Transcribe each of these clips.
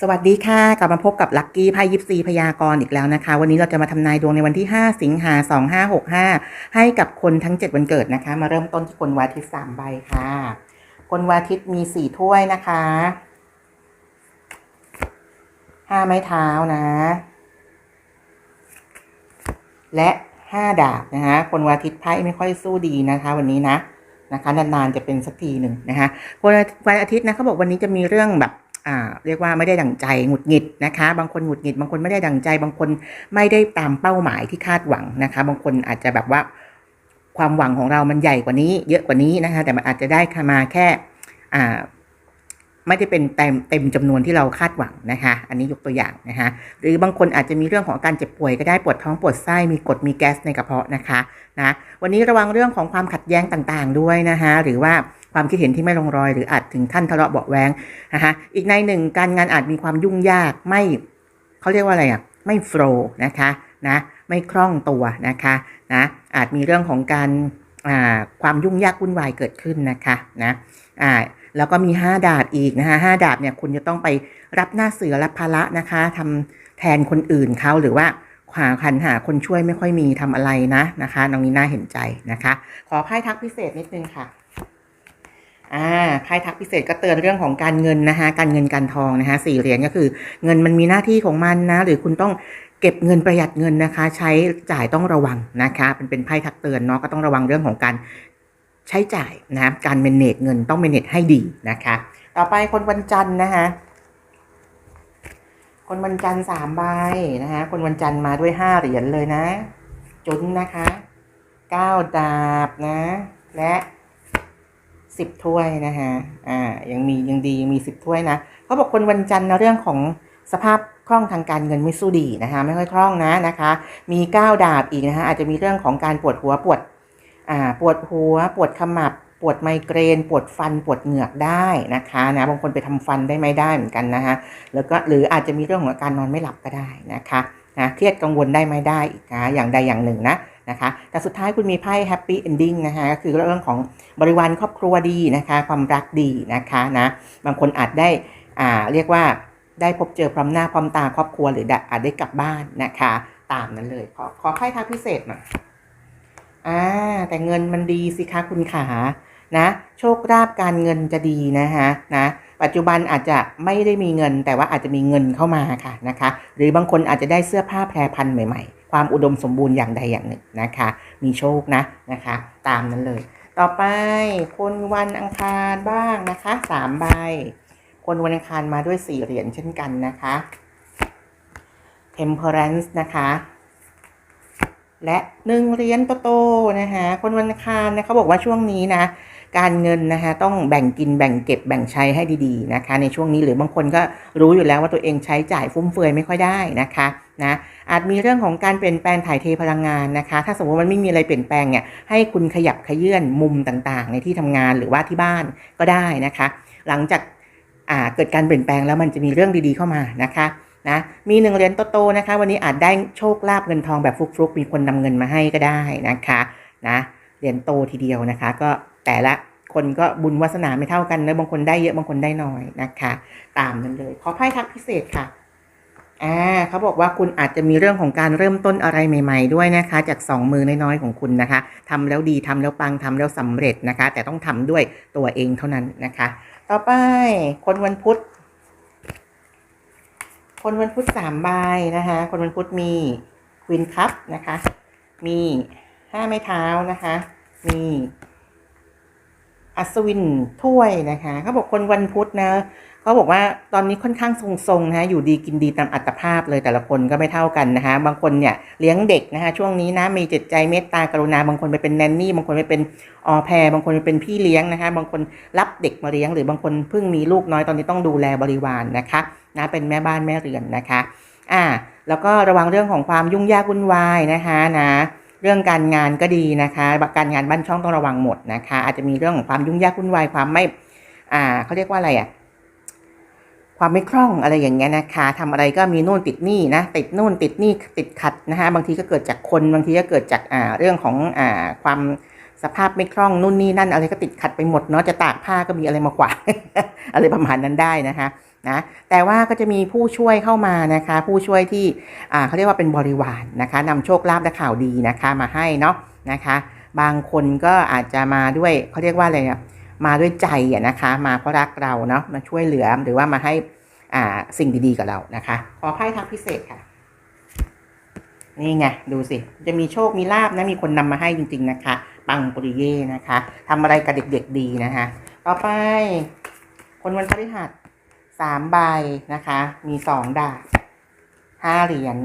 สวัสดีค่ะ กลับมาพบกับลัคกี้ไพ่ยิปซีพยากรณ์อีกแล้วนะคะ วันนี้เราจะมาทำนายดวงในวันที่ 5 สิงหา 2565 ให้กับคนทั้ง 7 วันเกิดนะคะ มาเริ่มต้นที่คนวาทิตสามใบค่ะ คนวาทิตย์มี 4 ถ้วยนะคะห้าไม้เท้านะ และ 5 ดาบนะคะ คนวาทิตย์ไพ่ไม่ค่อยสู้ดีนะคะ วันนี้นะนะคะนานๆจะเป็นสักทีหนึ่งนะคะคนวันอาทิตย์นะเขาบอกวันนี้จะมีเรื่องแบบ เรียกว่าไม่ได้ดั่งใจหงุดหงิดนะคะ บางคนหงุดหงิด บางคนไม่ได้ดั่งใจ บางคนไม่ได้ตามเป้าหมายที่คาดหวังนะคะ บางคนอาจจะแบบว่าความหวังของเรามันใหญ่กว่านี้ เยอะกว่านี้นะคะ แต่มันอาจจะได้มาแค่อ่าไม่ได้เป็นเต็มเต็มจำนวนที่เราคาดหวังนะคะ อันนี้ยกตัวอย่างนะคะ หรือบางคนอาจจะมีเรื่องของการเจ็บป่วยก็ได้ปวดท้องปวดไส้มีกรดมีแก๊สในกระเพาะนะคะนะวันนี้ระวังเรื่องของความขัดแย้งต่างๆด้วยนะคะ หรือว่า ความคิดเห็นที่ไม่ลงรอย หรืออาจถึงขั้นทะเลาะเบาะแวงนะคะอีกในหนึ่งการงานอาจมีความยุ่งยากไม่เขาเรียกว่าอะไรอะไม่โฟล์นะคะนะไม่คล่องตัวนะคะนะอาจมีเรื่องของการความยุ่งยากวุ่นวายเกิดขึ้นนะคะนะอ่าแล้วก็มี 5 ดาบอีกนะคะห้าดาบเนี่ยคุณจะต้องไปรับหน้าเสือรับภาระนะคะทำแทนคนอื่นเขาหรือว่าหาคันหาคนช่วยไม่ค่อยมีทำอะไรนะนะคะน้องนี้น่าเห็นใจนะคะ ขอไพ่ทักพิเศษนิดนึงค่ะ อ่าไพ่ทักพิเศษก็เตือนเรื่องของการเงินนะคะการเงินการทองนะคะสี่เหรียญก็คือ เงินมันมีหน้าที่ของมันนะ หรือคุณต้องเก็บเงินประหยัดเงินนะคะ ใช้จ่ายต้องระวังนะคะเป็นเป็นไพ่ทักเตือนเนาะก็ต้องระวังเรื่องของการใช้จ่ายนะการเมนเนจเงินต้องเมนเนจให้ดีนะคะ ต่อไปคนวันจันทร์นะคะคนวันจันทร์สามใบนะคะคนวันจันทร์มาด้วยห้าเหรียญเลยนะ จุนนะคะเก้าดาบนะ และ สิบถ้วยนะคะอ่า ยังมียังดียังมีสิบถ้วยนะเขาบอกคนวันจันทร์นะเรื่องของสภาพคล่องทางการเงินไม่สู้ดีนะคะ ไม่ค่อยคล่องนะนะคะ มีก้าวดาบอีกนะคะอาจจะมีเรื่องของการปวดหัวปวด อ่า ปวดหัว ปวดขมับ ปวดไมเกรน ปวดฟัน ปวดเหงือกได้นะคะนะ บางคนไปทำฟันได้ไม่ได้เหมือนกันนะคะแล้วก็หรืออาจจะมีเรื่องของการนอนไม่หลับก็ได้นะคะนะเครียดกังวลได้ไม่ได้อีกนะอย่างใดอย่างหนึ่งนะ นะคะ แต่สุดท้ายคุณมีไพ่ happy ending นะคะก็คือเรื่องของบริวารครอบครัวดีนะคะ ความรักดีนะคะนะบางคนอาจได้อ่าเรียกว่าได้พบเจอพร้อมหน้าพร้อมตาครอบครัวหรืออาจได้กลับบ้านนะคะ ตามนั้นเลย ขอขอไพ่ทักพิเศษหน่อยอ่าแต่เงินมันดีสิคะคุณขานะ โชคลาภการเงินจะดีนะคะนะ ปัจจุบันอาจจะไม่ได้มีเงิน แต่ว่าอาจจะมีเงินเข้ามาค่ะนะคะ หรือบางคนอาจจะได้เสื้อผ้าแพรพันใหม่ๆ ความอุดมสมบูรณ์อย่างใดอย่างหนึ่งนะคะ มีโชคนะนะคะ ตามนั้นเลย ต่อไปคนวันอังคารบ้างนะคะสามใบ คนวันอังคารมาด้วยสี่เหรียญเช่นกันนะคะ Temperance นะคะและหนึ่งเหรียญโตๆนะคะคนวันอังคารนะเขาบอกว่าช่วงนี้นะ การเงินนะคะต้องแบ่งกินแบ่งเก็บแบ่งใช้ให้ดีๆนะคะ ในช่วงนี้หรือบางคนก็รู้อยู่แล้วว่าตัวเองใช้จ่ายฟุ่มเฟือยไม่ค่อยได้นะคะนะอาจมีเรื่องของการเปลี่ยนแปลงถ่ายเทพลังงานนะคะ ถ้าสมมติมันไม่มีอะไรเปลี่ยนแปลงเนี่ยให้คุณขยับขยื่นมุมต่างๆ ในที่ทำงานหรือว่าที่บ้านก็ได้นะคะ หลังจากาเกิดการเปลี่ยนแปลงแล้วมันจะมีเรื่องดีๆเข้ามานะคะนะมีหนึ่งเหรียญโตๆนะคะ วันนี้อาจได้โชคลาภเงินทองแบบฟลุกๆ มีคนนำเงินมาให้ก็ได้นะคะนะเหรียญโตทีเดียวนะคะ ก็แต่ละ คนก็บุญวาสนาไม่เท่ากันนะบางคนได้เยอะบางคนได้น้อยนะคะ ตามนั้นเลย ขอไพ่ทักพิเศษค่ะอ่าเขาบอกว่าคุณอาจจะมีเรื่องของการเริ่มต้นอะไรใหม่ ๆ ด้วยนะคะ จากสองมือน้อยๆของคุณนะคะทำแล้วดีทำแล้วปังทำแล้วสำเร็จนะคะ แต่ต้องทำด้วยตัวเองเท่านั้นนะคะ ต่อไปคนวันพุธ คนวันพุธสามใบนะคะ คนวันพุธมีควีนคัพนะคะ มีห้าไม้เท้านะคะ มี อัศวินถ้วยนะคะเขาบอกคนวันพุธนะเขาบอกว่าตอนนี้ค่อนข้างทรงๆนะอยู่ดีกินดีตามอัตภาพเลยแต่ละคนก็ไม่เท่ากันนะคะ บางคนเนี่ยเลี้ยงเด็กนะคะช่วงนี้นะมีจิตใจเมตตากรุณาบางคนไปเป็นแนนนี่ บางคนไปเป็นออแพรบางคนไปเป็นพี่เลี้ยงนะคะ บางคนรับเด็กมาเลี้ยง หรือบางคนเพิ่งมีลูกน้อยตอนนี้ต้องดูแลบริวารนนะคะนะเป็นแม่บ้านแม่เรือนนะคะอ่าแล้วก็ระวังเรื่องของความยุ่งยากวุ่นวายนะคะนะ รื่องการงานก็ดีนะคะ การงานบ้านช่องต้องระวังหมดนะคะ อาจจะมีเรื่องของความยุ่งยากวุ่นวายความไม่ อ่าเขาเรียกว่าอะไรอะความไม่คล่องอะไรอย่างเงี้ยนะคะทำอะไรก็มีนู่นติดนี่นะ ติดนู่นติดนี่ติดขัดนะคะ บางทีก็เกิดจากคน บางทีก็เกิดจากอ่าเรื่องของอ่าความสภาพไม่คล่องนู่นนี่นั่นอะไรก็ติดขัดไปหมดเนาะ จะตากผ้าก็มีอะไรมาขวางอะไรประมาณนั้นได้นะคะ นะแต่ว่าก็จะมีผู้ช่วยเข้ามานะคะ ผู้ช่วยที่เขาเรียกว่าเป็นบริวารนะคะนำโชคลาภและข่าวดีนะคะมาให้เนาะนะคะ บางคนก็อาจจะมาด้วยเขาเรียกว่าอะไรเนี่ยมาด้วยใจอะนะคะ มาเพราะรักเราเนาะมาช่วยเหลือหรือว่ามาให้อ่าสิ่งดีๆกับเรานะคะ ขอไพ่ทักพิเศษค่ะ นี่ไงดูสิ จะมีโชคมีลาบนะมีคนนำมาให้จริง ๆนะคะ ปังปริเย่นะคะทำอะไรกับเด็กๆดีนะคะ ต่อไป คนวันพฤหัส สามใบนะคะ มีสองดาบห้าเหรียญ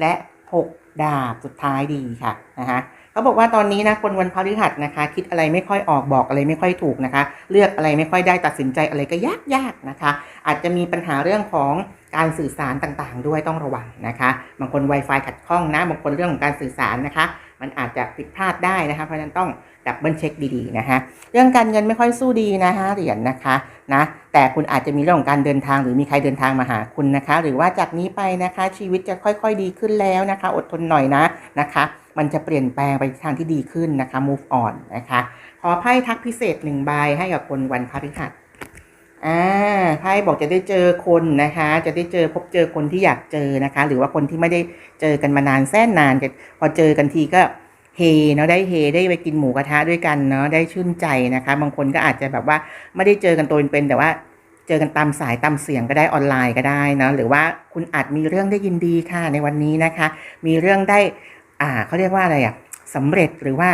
และหกดาบสุดท้ายดีค่ะนะคะเขาบอกว่าตอนนี้นะคนวันพฤหัสนะคะ คิดอะไรไม่ค่อยออกบอกอะไรไม่ค่อยถูกนะคะ เลือกอะไรไม่ค่อยได้ตัดสินใจอะไรก็ยากยากนะคะ อาจจะมีปัญหาเรื่องของ การสื่อสารต่างๆ ด้วยต้องระวังนะคะ บางคน Wi-Fi ขัดข้องนะบางคนเรื่องของการสื่อสารนะคะ มันอาจจะผิดพลาดได้นะคะ เพราะฉะนั้นต้องดับเบิลเช็คดีๆนะคะเรื่องการเงินไม่ค่อยสู้ดีนะคะเหรียญนะคะนะแต่คุณอาจจะมีเรื่องของการเดินทางหรือมีใครเดินทางมาหาคุณนะคะ หรือว่าจากนี้ไปนะคะชีวิตจะค่อยๆดีขึ้นแล้วนะคะ อดทนหน่อยนะนะคะ มันจะเปลี่ยนแปลงไปทางที่ดีขึ้นนะคะ move on นะคะขอไพ่ทักพิเศษหนึ่งใบให้กับคนวันพฤหัส อ่าไพ่บอกจะได้เจอคนนะคะ จะได้เจอพบเจอคนที่อยากเจอนะคะ หรือว่าคนที่ไม่ได้เจอกันมานานแสนนานพอเจอกันทีก็เฮเนาะได้เฮได้ไปกินหมูกระทะด้วยกันเนาะได้ชื่นใจนะคะ บางคนก็อาจจะแบบว่าไม่ได้เจอกันตัวเป็นๆแต่ว่าเจอกันตามสายตามเสียงก็ได้ออนไลน์ก็ได้เนาะหรือว่าคุณอาจมีเรื่องได้ยินดีค่ะในวันนี้นะคะ มีเรื่องได้อ่าเขาเรียกว่าอะไรอะสำเร็จหรือว่า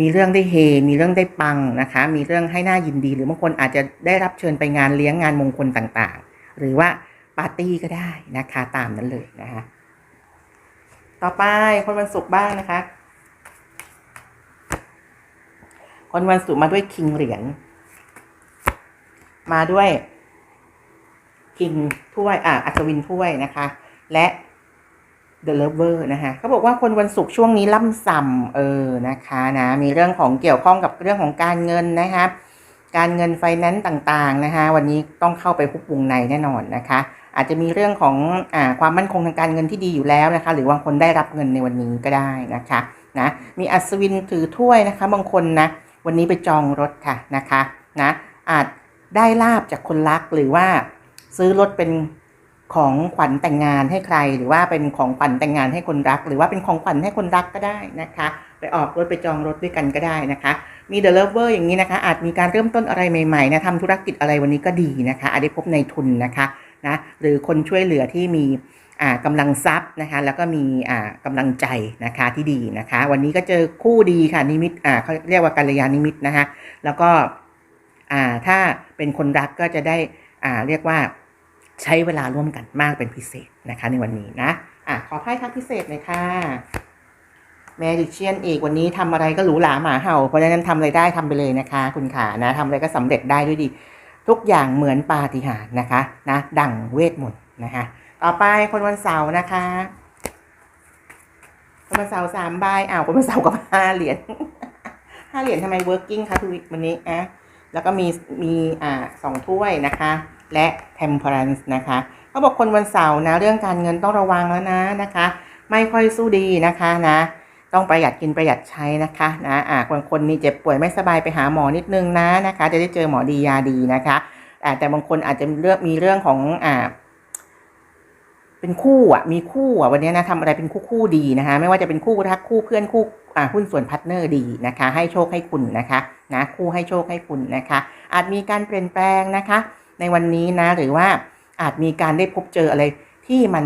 มีเรื่องได้เฮ มีเรื่องได้ปังนะคะ มีเรื่องให้หน่ายินดี หรือบางคนอาจจะได้รับเชิญไปงานเลี้ยงงานมงคลต่างๆ หรือว่าปาร์ตี้ก็ได้นะคะตามนั้นเลยนะคะ ต่อไปคนวันศุกร์บ้างนะคะ คนวันศุกร์มาด้วยคิงเหรียญ มาด้วยคิงถ้วยอ่าอัศวินถ้วยนะคะ และ The Lover นะคะเขาบอกว่าคนวันศุกร์ช่วงนี้ล่ำส่ำเออนะคะนะมีเรื่องของเกี่ยวข้องกับเรื่องของการเงินนะคะการเงินไฟแนนซ์ต่างๆนะคะวันนี้ต้องเข้าไปคุกวงในแน่นอนนะคะ อาจจะมีเรื่องของอ่าความมั่นคงทางการเงินที่ดีอยู่แล้วนะคะ หรือบางคนได้รับเงินในวันนี้ก็ได้นะคะนะมีอัศวินถือถ้วยนะคะ บางคนนะวันนี้ไปจองรถค่ะนะคะนะอาจได้ลาบจากคนรักหรือว่าซื้อรถเป็น ของขวัญแต่งงานให้ใคร หรือว่าเป็นของขวัญแต่งงานให้คนรัก หรือว่าเป็นของขวัญให้คนรักก็ได้นะคะ ไปออกรถไปจองรถด้วยกันก็ได้นะคะ มี The Lover อย่างนี้นะคะ อาจมีการเริ่มต้นอะไรใหม่ๆนะทำธุรกิจอะไรวันนี้ก็ดีนะคะ อาจได้พบในทุนนะคะนะหรือคนช่วยเหลือที่มีอ่ากำลังทรัพย์นะคะ แล้วก็มีอ่ากำลังใจนะคะที่ดีนะคะ วันนี้ก็เจอคู่ดีค่ะนิมิตอ่าเขาเรียกว่ากัลยาณนิมิตนะคะ แล้วก็อ่าถ้าเป็นคนรักก็จะได้อ่าเรียกว่า ใช้เวลาร่วมกันมากเป็นพิเศษนะคะ ในวันนี้นะอะขอไพ่ทักพิเศษเลยค่ะแมดิเชียนอีกวันนี้ทำอะไรก็หรูหราหมาเห่า เพราะฉะนั้นทำอะไรได้ทำไปเลยนะคะ คุณขานะทำอะไรก็สำเร็จได้ด้วยดี ทุกอย่างเหมือนปาฏิหาริย์นะคะนะดั่งเวทมนต์นะคะ ต่อไปคนวันเสาร์นะคะ คนวันเสาร์สามใบอ้าวคนวันเสาร์กับห้าเหรียญห้าเหรียญทำไม working คะทุกวันนี้อะแล้วก็มีมีอ่าสองถ้วยนะคะ และ temperance นะคะเขาบอกคนวันเสาร์นะ เรื่องการเงินต้องระวังแล้วนะนะคะ ไม่ค่อยสู้ดีนะคะนะ ต้องประหยัดกินประหยัดใช้นะคะนะอ่าบางคนนี่เจ็บป่วยไม่สบายไปหาหมอนิดนึงนะนะคะ จะได้เจอหมอดียาดีนะคะอ่าแต่บางคนอาจจะมีเรื่องมีเรื่องของอ่าเป็นคู่อะมีคู่อะวันนี้นะทำอะไรเป็นคู่คู่ดีนะคะ ไม่ว่าจะเป็นคู่รักคู่เพื่อนคู่อ่าหุ้นส่วนพาร์ทเนอร์ดีนะคะ ให้โชคให้คุณนะคะนะคู่ให้โชคให้คุณนะคะ อาจมีการเปลี่ยนแปลงนะคะ ในวันนี้นะหรือว่าอาจมีการได้พบเจออะไรที่มัน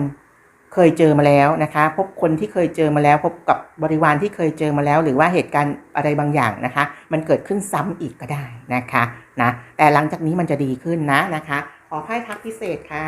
เคยเจอมาแล้วนะคะ พบคนที่เคยเจอมาแล้ว พบกับบริวารที่เคยเจอมาแล้ว หรือว่าเหตุการณ์อะไรบางอย่างนะคะ มันเกิดขึ้นซ้ำอีกก็ได้นะคะนะแต่หลังจากนี้มันจะดีขึ้นนะนะคะ ขอไพ่ทักพิเศษค่ะ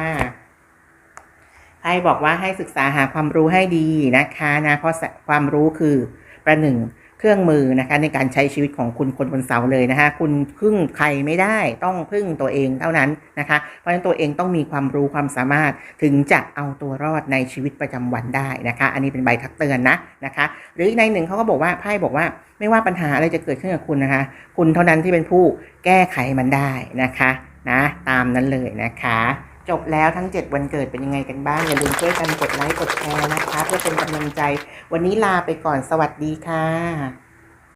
ไพ่บอกว่าให้ศึกษาหาความรู้ให้ดีนะคะนะเพราะความรู้คือประหนึ่ง เครื่องมือนะคะในการใช้ชีวิตของคุณคนบนเสาเลยนะคะคุณพึ่งใครไม่ได้ต้องพึ่งตัวเองเท่านั้นนะคะเพราะฉะนั้นตัวเองต้องมีความรู้ความสามารถถึงจะเอาตัวรอดในชีวิตประจำวันได้นะคะ อันนี้เป็นใบทักเตือนนะนะคะ หรืออีกในหนึ่งเขาก็บอกว่าไพ่บอกว่าไม่ว่าปัญหาอะไรจะเกิดขึ้นกับคุณนะคะ คุณเท่านั้นที่เป็นผู้แก้ไขมันได้นะคะนะตามนั้นเลยนะคะ จบแล้วทั้ง 7 วันเกิดเป็นยังไงกันบ้าง อย่าลืมช่วยกันกดไลค์กดแชร์นะคะ เพื่อเป็นกำลังใจ วันนี้ลาไปก่อนสวัสดีค่ะ